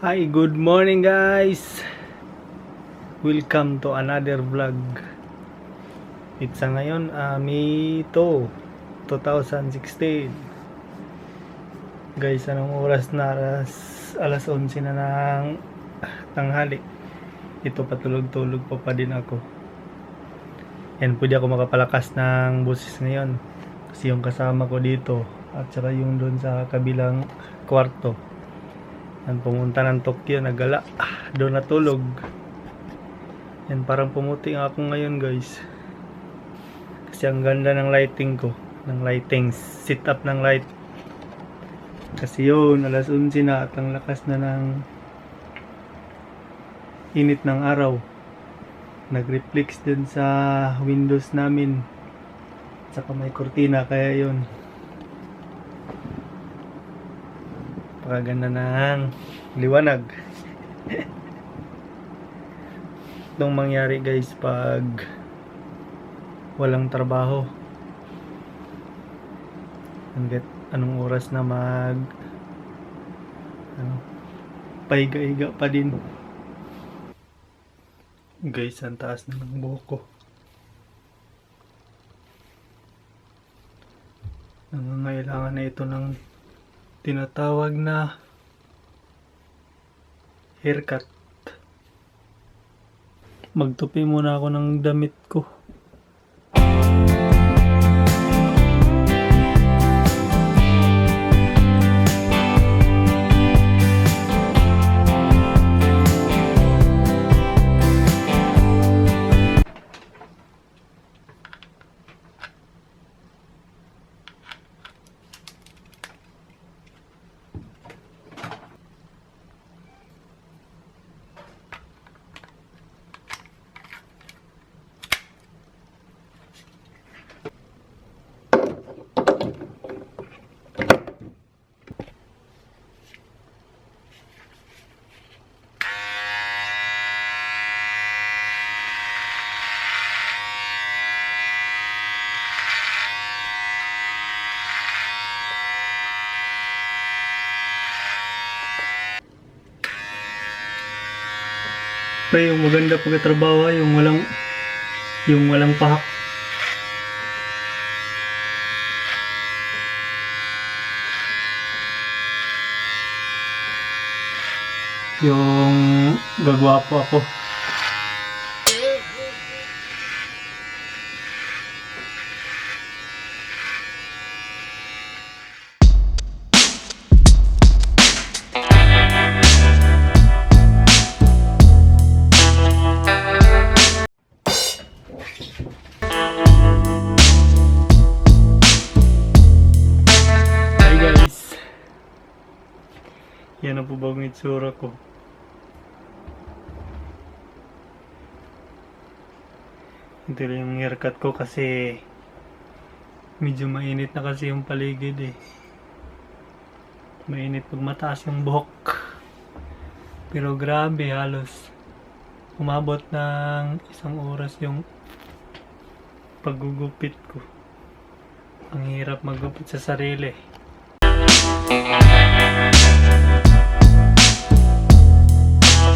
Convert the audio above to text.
Hi, good morning guys. Welcome to another vlog. It's a ngayon, uh, May 2, 2016. Guys, anong oras na? Alas, alas 11 na ng tanghali. Ito patulog-tulog pa pa din ako. Yan, pwede ako makapalakas ng boses ngayon. Kasi yung kasama ko dito at saka yung doon sa kabilang kwarto. Yan, pumunta ng Tokyo, nagala. Ah, doon natulog. Yan, parang pumuti ako ngayon, guys. Kasi ang ganda ng lighting ko. Ng lighting, sit up ng light. Kasi yun, alas 11 na at ang lakas na ng init ng araw. Nag-reflex din sa windows namin. Saka may kortina, kaya yun. Pakaganda ng liwanag. Itong mangyari guys pag walang trabaho. Hanggat anong oras na mag ano, paiga-iga pa din. Guys, ang taas na ng buhok ko. Nangangailangan na ito ng tinatawag na haircut. Magtupi muna ako ng damit ko. Pre, yung maganda pagkatrabaho ay yung walang yung walang pahak. Yung gagwapo ako. Yan ang po itsura ko. Ito yung haircut ko kasi medyo mainit na kasi yung paligid eh. Mainit pag mataas yung buhok. Pero grabe halos umabot ng isang oras yung paggugupit ko. Ang hirap maggupit sa sarili.